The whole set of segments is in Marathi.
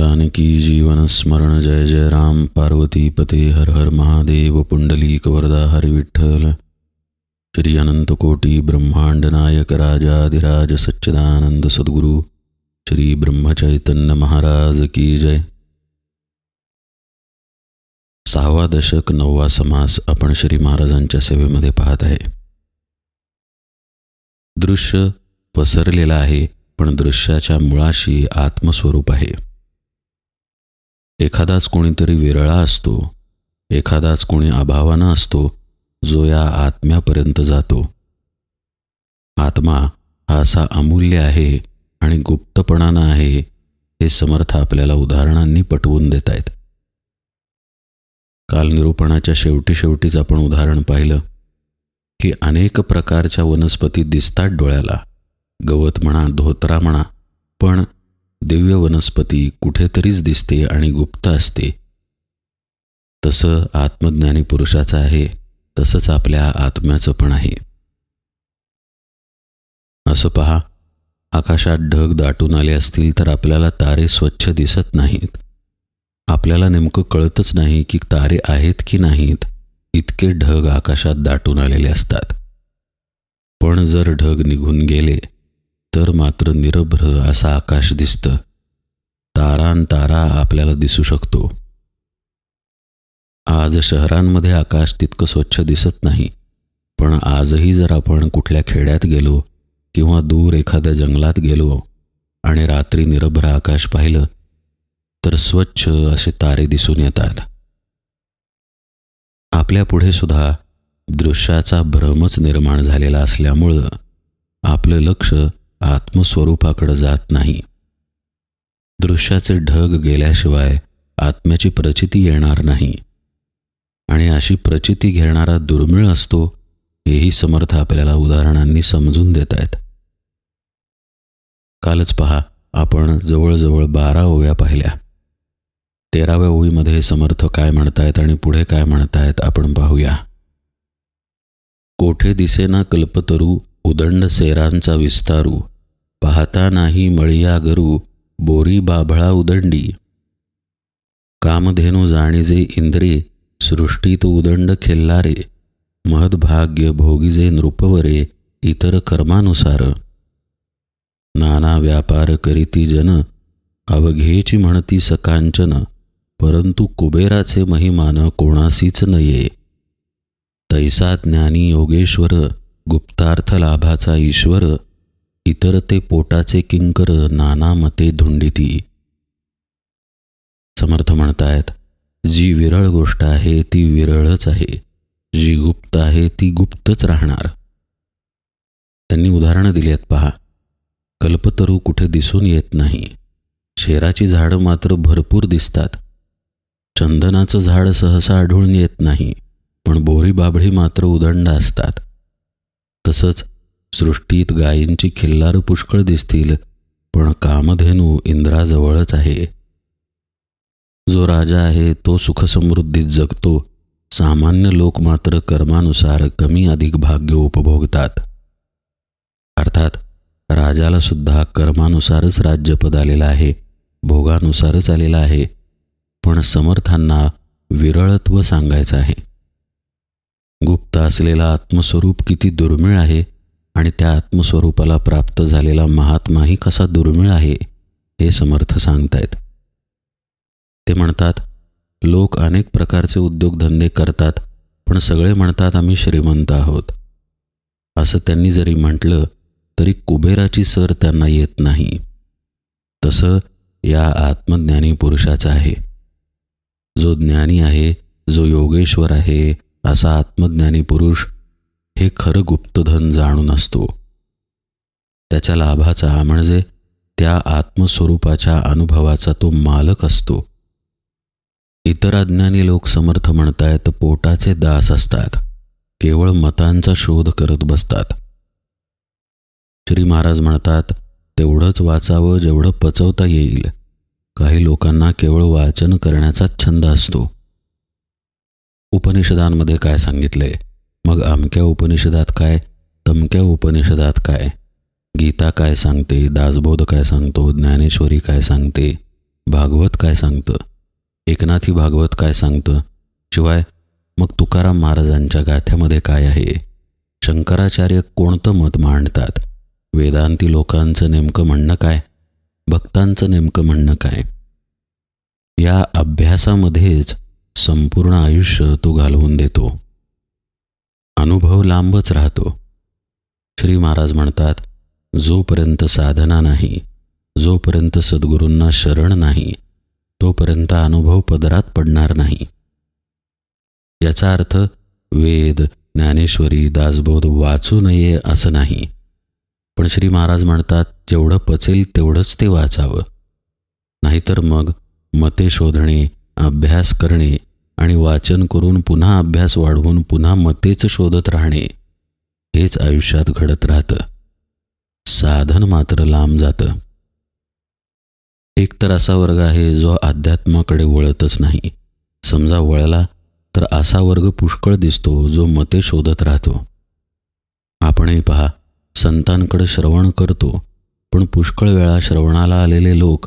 जानकी जीवन स्मरण जय जय राम। पार्वती पते हर हर महादेव पुंडलीक वरदा हरि विठ्ठल। श्री अनंत कोटी ब्रह्मांड नायक राजाधिराज सच्चिदानंद सद्गुरु श्री ब्रह्मचैतन्य महाराज की जय। सहावा दशक नववा समास आपण श्री महाराजांच्या सेवेमध्ये पाहत आहे. दृश्य पसरलेलं आहे पण दृश्याच्या मुळाशी आत्मस्वरूप आहे. एखादाच कोणीतरी विरळा असतो एखादाच कोणी अभावानं असतो जो या आत्म्यापर्यंत जातो. आत्मा हा असा अमूल्य आहे आणि गुप्तपणानं आहे हे समर्थ आपल्याला उदाहरणांनी पटवून देत आहेत काल निरूपणाच्या शेवटी शेवटीच आपण उदाहरण पाहिलं की अनेक प्रकारच्या वनस्पती दिसतात डोळ्याला. गवत म्हणा धोत्रा म्हणा पण दिव्य वनस्पती कुठेतरीच दिसते आणि गुप्त असते. तसं आत्मज्ञानी पुरुषाचं आहे तसंच आपल्या आत्म्याचं पण आहे. असं पहा आकाशात ढग दाटून आले असतील तर आपल्याला तारे स्वच्छ दिसत नाहीत. आपल्याला नेमकं कळतच नाही की तारे आहेत की नाहीत. इतके ढग आकाशात दाटून आलेले असतात. पण जर ढग निघून गेले तर मात्र निरभ्र असं आकाश दिसतं. तारान तारा आपल्याला दिसू शकतो. आज शहरांमध्ये आकाश तितकं स्वच्छ दिसत नाही पण आजही जर आपण कुठल्या खेड्यात गेलो किंवा दूर एखाद्या जंगलात गेलो आणि रात्री निरभ्र आकाश पाहिलं तर स्वच्छ असे तारे दिसून येतात. आपल्या पुढे सुद्धा दृश्याचा भ्रमच निर्माण झालेला असल्यामुळं आपलं लक्ष आत्मस्वरूपाकडे जात नाही. दृश्याचे ढग गेल्याशिवाय आत्म्याची प्रचिती येणार नाही. आणि अशी प्रचिती घेणारा दुर्मिळ असतो हेही समर्थ आपल्याला उदाहरणांनी समजून देत आहेत कालच पहा आपण जवळजवळ बारा ओव्या पाहिल्या. तेराव्या ओळीमध्ये समर्थ काय म्हणतायत आणि पुढे काय म्हणतायत आपण पाहूया. कोठे दिसेना कल्पतरू उदंड सेरांचा विस्तारू पाहता नाही मळिया गरू बोरी बाभळा उदंडी. कामधेनू जाणीजे इंद्रे सृष्टीत उदंड खेल्लारे महद्भाग्य भोगीजे नृपवरे इतर कर्मानुसार. नाना व्यापार करीती जन अवघेची म्हणती सकांचन परंतु कुबेराचे महिमान कोणासीच नये. तैसा ज्ञानी योगेश्वर गुप्तार्थ लाभाचा ईश्वर इतर ते पोटाचे किंकर नाना मते धुंडिती. समर्थ म्हणतायत जी विरळ गोष्ट आहे ती विरळच आहे. जी गुप्त आहे ती गुप्तच राहणार. त्यांनी उदाहरणं दिली आहेत पहा. कल्पतरू कुठे दिसून येत नाही. शेराची झाडं मात्र भरपूर दिसतात. चंदनाचं झाड सहसा आढळून येत नाही पण बोरी बाभळी मात्र उदंड असतात. तसंच सृष्टीत गायींची खिल्लार पुष्कळ दिसतील पण कामधेनू इंद्राजवळच आहे. जो राजा आहे तो सुखसमृद्धीत जगतो. सामान्य लोक मात्र कर्मानुसार कमी अधिक भाग्य उपभोगतात. अर्थात राजाला सुद्धा कर्मानुसारच राज्यपद आलेलं आहे भोगानुसारच आलेलं आहे पण समर्थांना विरळत्व सांगायचं आहे. गुप्त असलेला आत्मस्वरूप किती दुर्मिळ आहे आणि त्या आत्मस्वरूपाला प्राप्त झालेला महात्माही कसा दुर्मिळ आहे हे समर्थ सांगतायत. ते म्हणतात लोक अनेक प्रकारचे उद्योगधंदे करतात पण सगळे म्हणतात आम्ही श्रीमंत आहोत. असं त्यांनी जरी म्हटलं तरी कुबेराची सर त्यांना येत नाही. तसं या आत्मज्ञानी पुरुषाचं आहे. जो ज्ञानी आहे जो योगेश्वर आहे असा आत्मज्ञानी पुरुष हे खरं गुप्तधन जाणून असतो. त्याच्या लाभाचा म्हणजे त्या आत्मस्वरूपाच्या अनुभवाचा तो मालक असतो. इतर अज्ञानी लोक समर्थ म्हणतायत पोटाचे दास असतात. केवळ मतांचा शोध करत बसतात. श्री महाराज म्हणतात तेवढंच वाचावं जेवढं पचवता येईल. काही लोकांना केवळ वाचन करण्याचाच छंद असतो. उपनिषदांमध्ये काय सांगितलंय मग अमक्या उपनिषदात काय? तमक्या उपनिषदात काय? गीता काय सांगते? दासबोध काय सांगतो? ज्ञानेश्वरी काय सांगते? भागवत काय सांगतं? एकनाथी भागवत काय सांगतं? शिवाय मग तुकाराम महाराजांच्या गाथ्यामध्ये काय आहे? शंकराचार्य कोणतं मत मांडतात? वेदांती लोकांचं नेमकं म्हणणं काय? भक्तांचं नेमकं म्हणणं काय? या अभ्यासामध्येच संपूर्ण आयुष्य तो घालवून देतो. अनुभव लांबच राहतो. श्री महाराज म्हणतात जोपर्यंत साधना नाही जोपर्यंत सद्गुरूंना शरण नाही तोपर्यंत अनुभव पदरात पडणार नाही. याचा अर्थ वेद ज्ञानेश्वरी दासबोध वाचू नये असं नाही. पण श्री महाराज म्हणतात जेवढं पचेल तेवढंच ते वाचावं. नाहीतर मग मते शोधणे अभ्यास करणे आणि वाचन करून पुन्हा अभ्यास वाढवून पुन्हा मतेच शोधत राहणे हेच आयुष्यात घडत राहतं. साधन मात्र लांब जातं. एक तर असा वर्ग आहे जो अध्यात्माकडे वळतच नाही. समजा वळला तर असा वर्ग पुष्कळ दिसतो जो मते शोधत राहतो. आपणही पहा संतांकडे श्रवण करतो पण पुष्कळ वेळा श्रवणाला आलेले लोक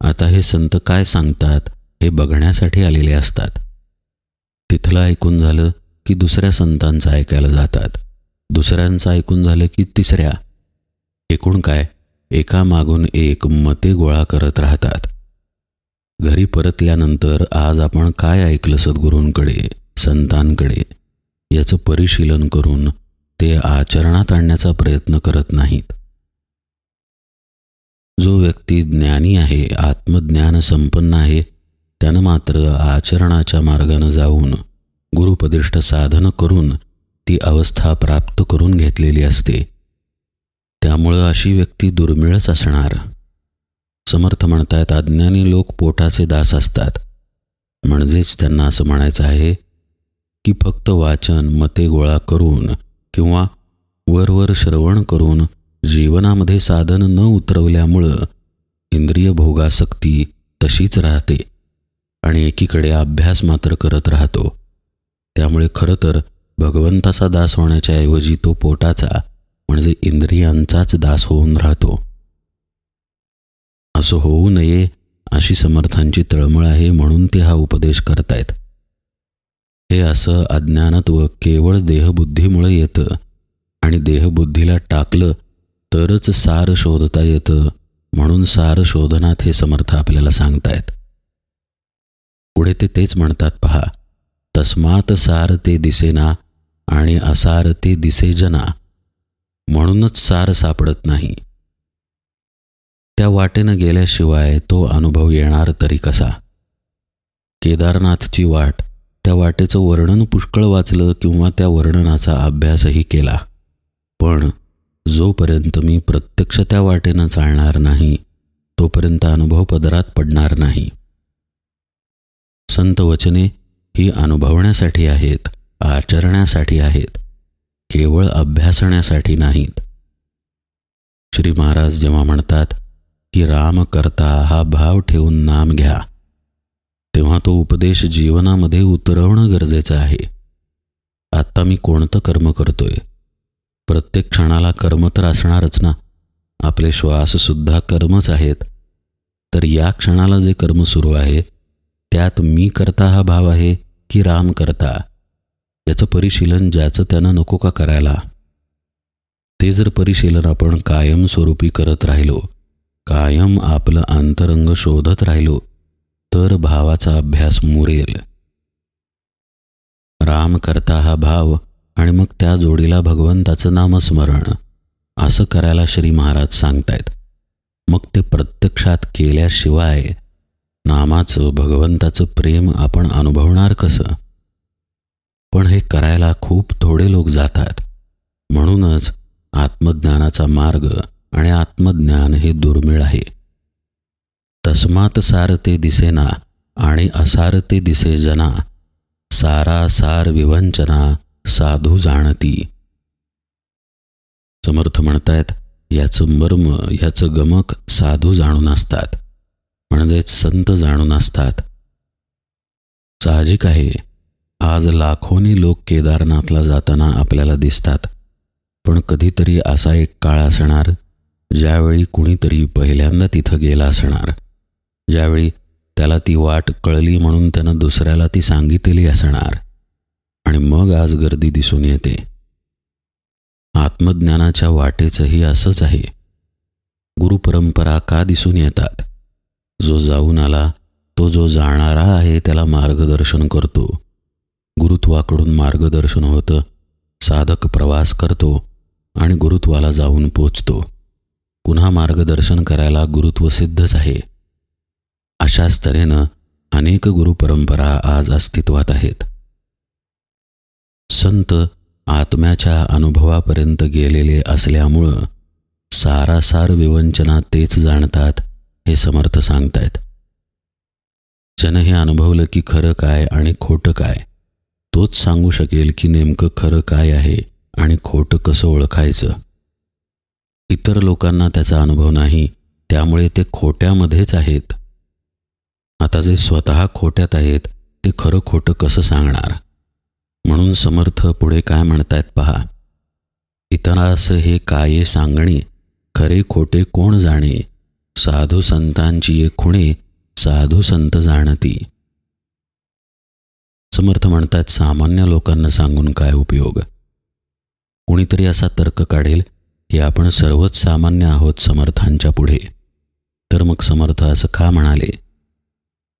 आता हे संत काय सांगतात हे बघण्यासाठी आलेले असतात. तिथलं ऐकून झालं की दुसऱ्या संतांचं ऐकायला जातात. दुसऱ्यांचं ऐकून झालं की तिसऱ्या. एकूण काय? एका मागून एक मते गोळा करत राहतात. घरी परतल्यानंतर आज आपण काय ऐकलं सद्गुरूंकडे संतांकडे? याचं परिशीलन करून ते आचरणात आणण्याचा प्रयत्न करत नाहीत. जो व्यक्ती ज्ञानी आहे आत्मज्ञान संपन्न आहे त्यानं मात्र आचरणाच्या मार्गानं जाऊन गुरुपदिष्ट साधन करून ती अवस्था प्राप्त करून घेतलेली असते. त्यामुळं अशी व्यक्ती दुर्मिळच असणार. समर्थ म्हणतायत अज्ञानी लोक पोटाचे दास असतात. म्हणजेच त्यांना असं म्हणायचं आहे की फक्त वाचन मते गोळा करून किंवा वरवर श्रवण करून जीवनामध्ये साधन न उतरवल्यामुळं इंद्रिय भोगासक्ती तशीच राहते. आणि एकीकडे अभ्यास मात्र करत राहतो. त्यामुळे खरं तर भगवंताचा दास होण्याच्या ऐवजी तो पोटाचा म्हणजे इंद्रियांचाच दास होऊन राहतो. असं होऊ नये अशी समर्थांची तळमळ आहे म्हणून ते हा उपदेश करतायत. हे असं अज्ञानत्व केवळ देहबुद्धीमुळे येतं आणि देहबुद्धीला टाकलं तरच सार शोधता येतं म्हणून सार शोधनात हे समर्थ आपल्याला सांगतायत. पुढे ते तेच म्हणतात पहा तस्मात सार ते दिसेना आणि असार ते दिसे जना म्हणूनच सार सापडत नाही. त्या वाटेनं गेल्याशिवाय तो अनुभव येणार तरी कसा? केदारनाथची वाट त्या वाटेचं वर्णन पुष्कळ वाचलं किंवा त्या वर्णनाचा अभ्यासही केला. पण जोपर्यंत मी प्रत्यक्ष त्या वाटेनं चालणार नाही तोपर्यंत अनुभव पदरात पडणार नाही. संत वचने ही अनुभवण्यासाठी आहेत आचरण्यासाठी आहेत केवळ अभ्यासण्यासाठी नाहीत. श्री महाराज जेव्हा म्हणतात की राम करता हा भाव ठेवून नाम घ्या तेव्हा तो उपदेश जीवनामध्ये उतरवणं गरजेचं आहे. आत्ता मी कोणतं कर्म करतोय? प्रत्येक क्षणाला कर्म तर असणारच ना. आपले श्वाससुद्धा कर्मच आहेत. तर या क्षणाला जे कर्म सुरू आहे त्यात मी करता हा भाव आहे की राम करता. याचं परिशीलन ज्याचं त्यानं नको का करायला? ते जर परिशीलन आपण कायमस्वरूपी करत राहिलो कायम आपलं अंतरंग शोधत राहिलो तर भावाचा अभ्यास मुरेल. राम करता हा भाव आणि मग त्या जोडीला भगवंताचं नामस्मरण असं करायला श्री महाराज सांगतायत. मग ते प्रत्यक्षात केल्याशिवाय नामाचं भगवंताचं प्रेम आपण अनुभवणार कसं? पण हे करायला खूप थोडे लोक जातात. म्हणूनच आत्मज्ञानाचा मार्ग आणि आत्मज्ञान हे दुर्मिळ आहे. तस्मात सारते दिसेना आणि असारते दिसे जना सारा सार विवंचना साधू जाणती. समर्थ म्हणतायत याचं मर्म याचं गमक साधू जाणून असतात. म्हणजेच संत जाणून असतात. साहजिक आहे आज लाखोनी लोक केदारनाथला जाताना आपल्याला दिसतात. पण कधीतरी असा एक काळ असणार ज्यावेळी कुणीतरी पहिल्यांदा तिथं गेला असणार. ज्यावेळी त्याला ती वाट कळली म्हणून त्यानं दुसऱ्याला ती सांगितलेली असणार. आणि मग आज गर्दी दिसून येते. आत्मज्ञानाच्या वाटेचंही असंच आहे. गुरुपरंपरा का दिसून येतात? जो जाऊन आला तो जो जाणारा आहे त्याला मार्गदर्शन करतो. गुरुत्वाकडून मार्गदर्शन होतं साधक प्रवास करतो आणि गुरुत्वाला जाऊन पोचतो. पुन्हा मार्गदर्शन करायला गुरुत्व सिद्धच आहे. अशाच तऱ्हेनं अनेक गुरुपरंपरा आज अस्तित्वात आहेत. संत आत्म्याच्या अनुभवापर्यंत गेलेले असल्यामुळं सारासार विवंचना तेच जाणतात हे समर्थ सांगतायत. ज्यानं हे अनुभवलं की खरं काय आणि खोटं काय तोच सांगू शकेल की नेमकं खरं काय आहे आणि खोटं कसं ओळखायचं. इतर लोकांना त्याचा अनुभव नाही त्यामुळे ते खोट्यामध्येच आहेत. आता जे स्वतः खोट्यात आहेत ते खरं खोटं कसं सांगणार? म्हणून समर्थ पुढे काय म्हणतायत पहा. इतरास हे काये सांगणे खरे खोटे कोण जाणे? साधू संतांची एक खुणे साधू संत जाणती. समर्थ म्हणतात सामान्य लोकांना सांगून काय उपयोग? कुणीतरी असा तर्क काढेल की आपण सर्वच सामान्य आहोत समर्थांच्या पुढे. तर मग समर्थ असं का म्हणाले?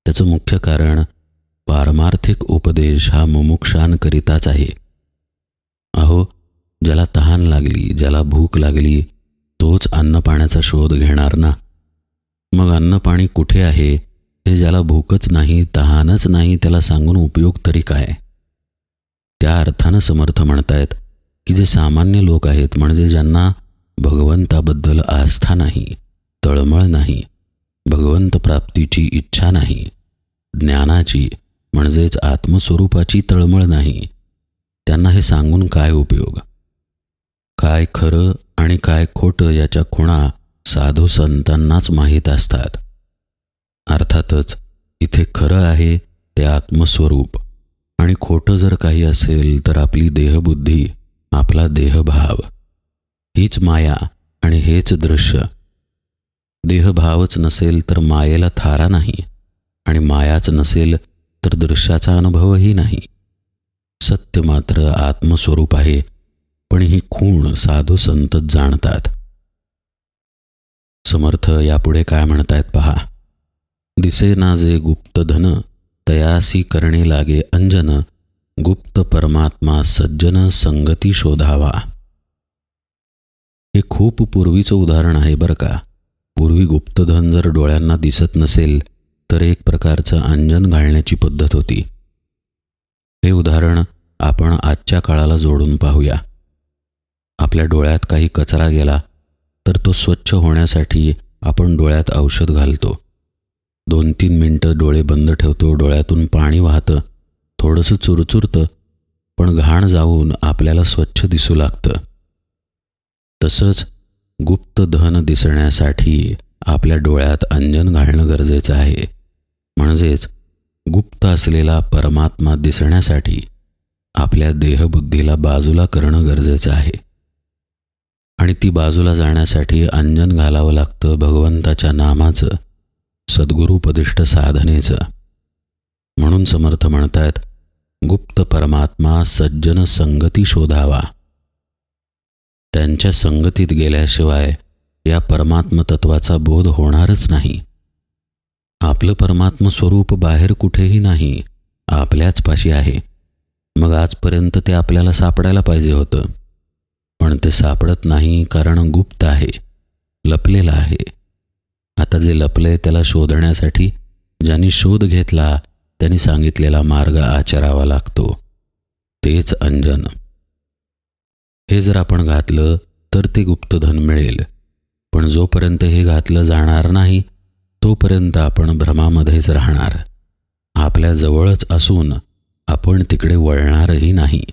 त्याचं मुख्य कारण पारमार्थिक उपदेश हा मुमुक्षांकरिताच आहे. अहो ज्याला तहान लागली ज्याला भूक लागली तोच अन्नपाण्याचा शोध घेणार ना? मग अन्नपाणी कुठे आहे? हे ज्याला भूकच नाही तहानच नाही त्याला सांगून उपयोग तरी काय? त्या अर्थानं समर्थ म्हणतायत की जे सामान्य लोक आहेत म्हणजे ज्यांना भगवंताबद्दल आस्था नाही तळमळ नाही भगवंत प्राप्तीची इच्छा नाही ज्ञानाची म्हणजेच आत्मस्वरूपाची तळमळ नाही त्यांना हे सांगून काय उपयोग? काय खरं आणि काय खोटं याच्या खुणा साधू संतांनाच माहीत असतात. अर्थातच इथे खरं आहे ते आत्मस्वरूप. आणि खोटं जर काही असेल तर आपली देहबुद्धी आपला देहभाव. हीच माया आणि हेच दृश्य. देहभावच नसेल तर मायेला थारा नाही. आणि मायाच नसेल तर दृश्याचा अनुभवही नाही. सत्य मात्र आत्मस्वरूप आहे पण ही खूण साधू संतच जाणतात. समर्थ यापुढे काय म्हणतायत पहा. दिसेना जे गुप्त धन तयासी करणे लागे अंजन गुप्त परमात्मा सज्जन संगती शोधावा. हे खूप पूर्वीचं उदाहरण आहे बरं का. पूर्वी गुप्तधन जर डोळ्यांना दिसत नसेल तर एक प्रकारचं अंजन घालण्याची पद्धत होती. हे उदाहरण आपण आजच्या काळाला जोडून पाहूया. आपल्या डोळ्यात काही कचरा गेला तर तो स्वच्छ होण्यासाठी आपण डोळ्यात औषध घालतो. दोन तीन मिनटं डोळे बंद ठेवतो डोळ्यातून पाणी वाहतं थोडंसं चुरचुरतं पण घाण जाऊन आपल्याला स्वच्छ दिसू लागतं. तसंच गुप्त धन दिसण्यासाठी आपल्या डोळ्यात अंजन घालणं गरजेचं आहे. म्हणजेच गुप्त असलेला परमात्मा दिसण्यासाठी आपल्या देहबुद्धीला बाजूला करणं गरजेचं आहे. आणि ती बाजूला जाण्यासाठी अंजन घालावं लागतं भगवंताच्या नामाचं सद्गुरुपदिष्ट साधनेचं. म्हणून समर्थ म्हणतायत गुप्त परमात्मा सज्जन संगती शोधावा. त्यांच्या संगतीत गेल्याशिवाय या परमात्मतत्वाचा बोध होणारच नाही. आपलं परमात्म स्वरूप बाहेर कुठेही नाही आपल्याच पाशी आहे. मग आजपर्यंत ते आपल्याला सापडायला पाहिजे होतं. पण ते सापडत नाही कारण गुप्त आहे लपलेलं आहे. आता जे लपले त्याला शोधण्यासाठी ज्यांनी शोध घेतला त्यांनी सांगितलेला मार्ग आचरावा लागतो. तेच अंजन. हे जर आपण घातलं तर ते गुप्तधन मिळेल. पण जोपर्यंत हे घातलं जाणार नाही तोपर्यंत आपण भ्रमामध्येच राहणार. आपल्या जवळच असून आपण तिकडे वळणारही नाही.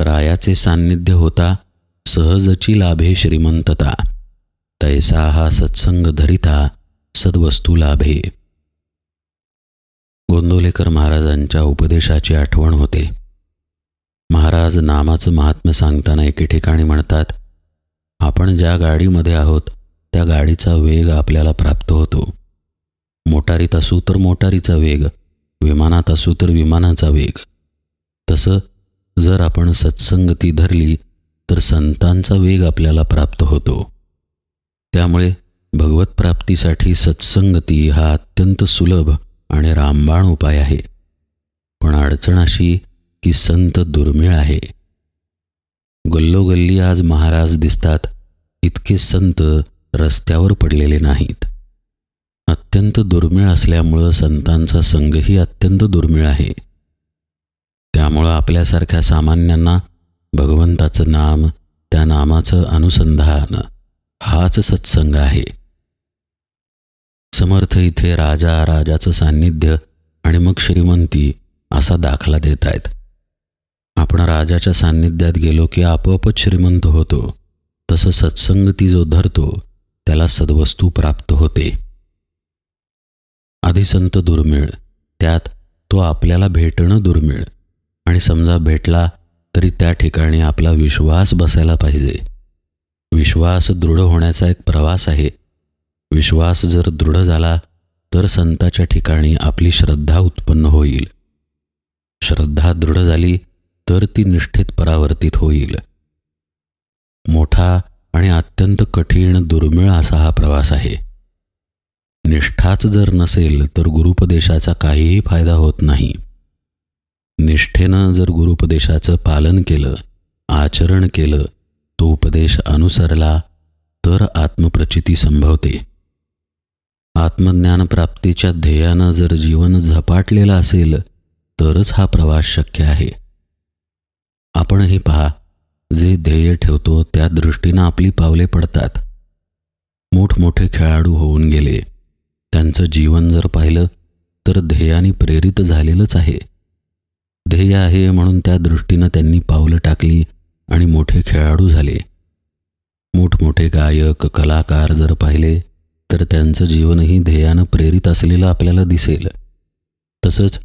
रायाचे सान्निध्य होता सहजची लाभे श्रीमंतता. तैसा हा सत्संग धरिता सद्वस्तू लाभे. गोंदोलेकर महाराजांच्या उपदेशाची आठवण होते. महाराज नामाचं महात्म्य सांगताना एके ठिकाणी म्हणतात आपण ज्या गाडीमध्ये आहोत त्या गाडीचा वेग आपल्याला प्राप्त होतो. मोटारीत असू तर मोटारीचा वेग विमानात असू तर विमानाचा वेग. तसं जर आपण सत्संगती धरली तर संतांचा वेग आपल्याला प्राप्त होतो. त्यामुळे भगवत प्राप्तीसाठी सत्संगती हा अत्यंत सुलभ आणि रामबाण उपाय आहे. पण अडचण अशी की संत दुर्मिळ आहे. गल्लोगल्ली आज महाराज दिसतात इतके संत रस्त्यावर पडलेले नाहीत. अत्यंत दुर्मिळ असल्यामुळं संतांचा संघही अत्यंत दुर्मिळ आहे. त्यामुळं आपल्यासारख्या सामान्यांना भगवंताचं नाम त्या नामाचं अनुसंधान हाच सत्संग आहे. समर्थ इथे राजा राजाचं सान्निध्य आणि मग श्रीमंती असा दाखला देत आहेत. आपण राजाच्या सान्निध्यात गेलो की आपोआपच श्रीमंत होतो. तसं सत्संगती जो धरतो त्याला सद्वस्तू प्राप्त होते. आधी संत दुर्मिळ त्यात तो आपल्याला भेटणं दुर्मिळ. आणि समजा भेटला तरी त्या ठिकाणी आपला विश्वास बसायला पाहिजे. विश्वास दृढ होण्याचा एक प्रवास आहे. विश्वास जर दृढ झाला तर संताच्या ठिकाणी आपली श्रद्धा उत्पन्न होईल. श्रद्धा दृढ झाली तर ती निष्ठेत परावर्तित होईल. मोठा आणि अत्यंत कठीण दुर्मिळ असा हा प्रवास आहे. निष्ठाच जर नसेल तर गुरुपदेशाचा काहीही फायदा होत नाही. निष्ठेनं जर गुरुपदेशाचं पालन केलं आचरण केलं तो उपदेश अनुसरला तर आत्मप्रचिती संभवते. आत्मज्ञान प्राप्तीच्या ध्येयानं जर जीवन झपाटलेलं असेल तरच हा प्रवास शक्य आहे. आपणही पहा जे ध्येय ठेवतो त्या दृष्टीनं आपली पावले पडतात. मोठमोठे खेळाडू होऊन गेले. त्यांचं जीवन जर पाहिलं तर ध्येयाने प्रेरित झालेलंच आहे. ध्येय आहे म्हणून त्या दृष्टीनं त्यांनी पावलं टाकली आणि मोठे खेळाडू झाले. मोठमोठे गायक कलाकार जर पाहिले तर त्यांचं जीवनही ध्येयानं प्रेरित असलेलं आपल्याला दिसेल. तसंच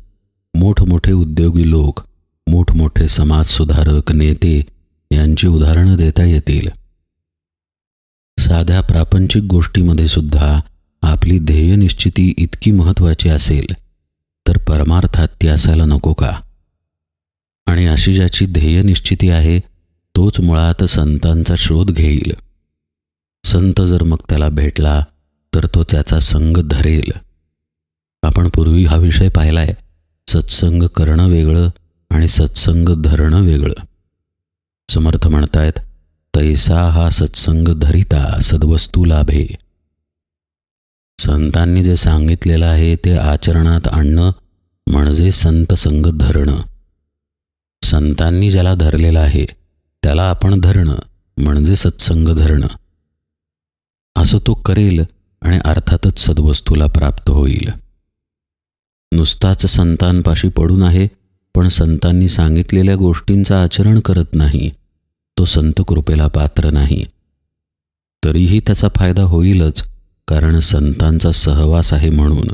मोठमोठे उद्योगी लोक मोठमोठे समाजसुधारक नेते यांची उदाहरणं देता येतील. साध्या प्रापंचिक गोष्टीमध्ये सुद्धा आपली ध्येयनिश्चिती इतकी महत्त्वाची असेल तर परमार्थात ती असायला नको का? आणि अशी ज्याची ध्येय निश्चिती आहे तोच मुळात संतांचा शोध घेईल. संत जर मग त्याला भेटला तर तो त्याचा संग धरेल. आपण पूर्वी हा विषय पाहिलाय सत्संग करणं वेगळं आणि सत्संग धरणं वेगळं. समर्थ म्हणतायत तैसा हा सत्संग धरिता सद्वस्तू लाभे. संतांनी जे सांगितलेलं आहे ते आचरणात आणणं म्हणजे संत संग धरणं. संतांनी ज्याला धरलेला आहे त्याला आपण धरणं म्हणजे सत्संग धरणं. असं तो करेल आणि अर्थातच सद्वस्तूला प्राप्त होईल. नुसताच संतांपाशी पडून आहे पण संतांनी सांगितलेल्या गोष्टींचं आचरण करत नाही. तो संत कृपेला पात्र नाही. तरीही त्याचा फायदा होईलच कारण संतांचा सहवास आहे म्हणून.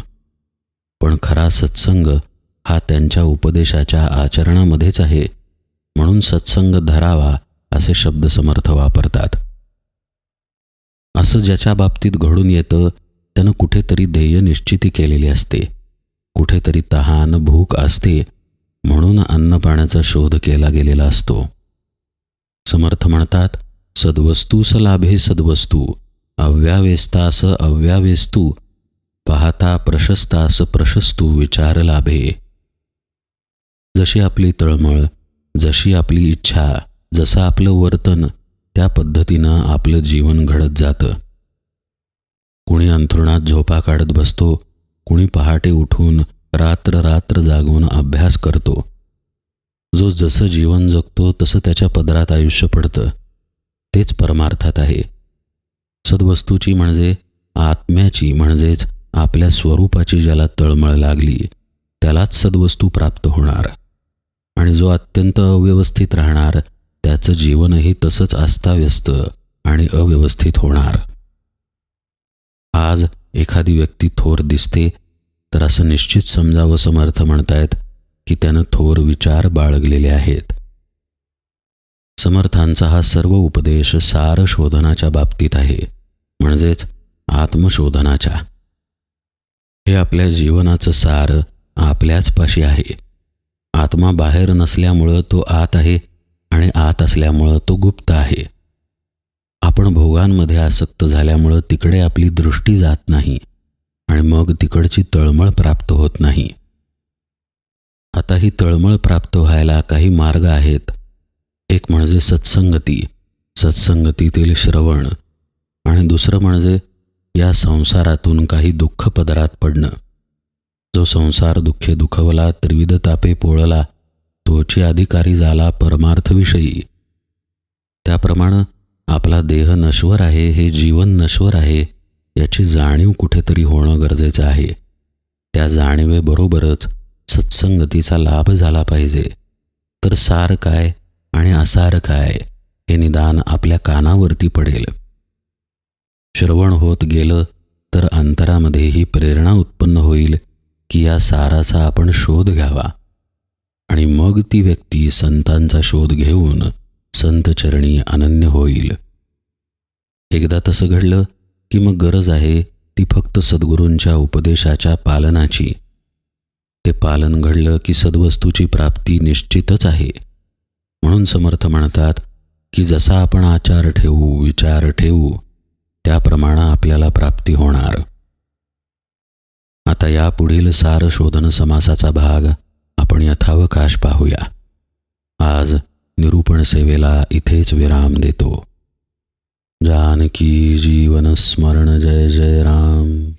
पण खरा सत्संग हा त्यांच्या उपदेशाच्या आचरणामध्येच आहे. म्हणून सत्संग धरावा असे शब्द समर्थ वापरतात. असं ज्याच्या बाबतीत घडून येतं त्यानं कुठेतरी ध्येय निश्चिती केलेली असते. कुठेतरी तहान भूक असते म्हणून अन्नपाण्याचा शोध केला गेलेला असतो. समर्थ म्हणतात सद्वस्तूस लाभे सद्वस्तू अव्यावेस्तास अव्यावेस्तू पाहता प्रशस्तास प्रशस्तू विचार लाभे. जशी आपली तळमळ जशी आपली इच्छा जसं आपलं वर्तन त्या पद्धतीनं आपलं जीवन घडत जातं. कुणी अंथरुणात झोपा काढत बसतो कुणी पहाटे उठून रात्र रात्र जागून अभ्यास करतो. जो जसं जीवन जगतो तसं त्याच्या पदरात आयुष्य पडतं. तेच परमार्थात आहे. सद्वस्तूची म्हणजे आत्म्याची म्हणजेच आपल्या स्वरूपाची ज्याला तळमळ लागली त्यालाच सद्वस्तू प्राप्त होणार. आणि जो अत्यंत अव्यवस्थित राहणार त्याचं जीवनही तसंच अस्ताव्यस्त आणि अव्यवस्थित होणार. आज एखादी व्यक्ती थोर दिसते तर असं निश्चित समजावं समर्थ म्हणतायत की त्यानं थोर विचार बाळगलेले आहेत. समर्थांचा हा सर्व उपदेश सार शोधनाच्या बाबतीत आहे म्हणजेच आत्मशोधनाच्या. हे आपल्या जीवनाचं सार आपल्याच पाशी आहे. आत्मा बाहेर नसल्यामुळं तो आत आहे आणि आत असल्यामुळं तो गुप्त आहे. आपण भोगांमध्ये आसक्त झाल्यामुळं तिकडे आपली दृष्टी जात नाही आणि मग तिकडची तळमळ प्राप्त होत नाही. आता ही तळमळ प्राप्त व्हायला काही मार्ग आहेत. एक म्हणजे सत्संगती सत्संगतीतील श्रवण आणि दुसरं म्हणजे या संसारातून काही दुःख पदरात पडणं. जो संसार दुःखे दुखवला त्रिविध तापे पोळला तोची अधिकारी झाला परमार्थविषयी. त्याप्रमाणे आपला देह नश्वर आहे हे जीवन नश्वर आहे याची जाणीव कुठेतरी होणं गरजेचं आहे. त्या जाणीवेबरोबरच सत्संगतीचा लाभ झाला पाहिजे. तर सार काय आणि असार काय हे निदान आपल्या कानावरती पडेल. श्रवण होत गेलं तर अंतरामध्ये ही प्रेरणा उत्पन्न होईल की या साराचा आपण शोध घ्यावा. आणि मग ती व्यक्ती संतांचा शोध घेऊन संतचरणी अनन्य होईल. एकदा तसं घडलं की मग गरज आहे ती फक्त सद्गुरूंच्या उपदेशाच्या पालनाची. ते पालन घडलं की सद्वस्तूची प्राप्ती निश्चितच आहे. म्हणून समर्थ म्हणतात की जसा आपण आचार ठेवू विचार ठेवू त्याप्रमाणे आपल्याला प्राप्ती होणार. आता यापुढील सार शोधन समासाचा भाग आपण यथावकाश पाहूया. आज निरूपण सेवेला इथेच विराम देतो. जानकी जीवन स्मरण जय जय राम.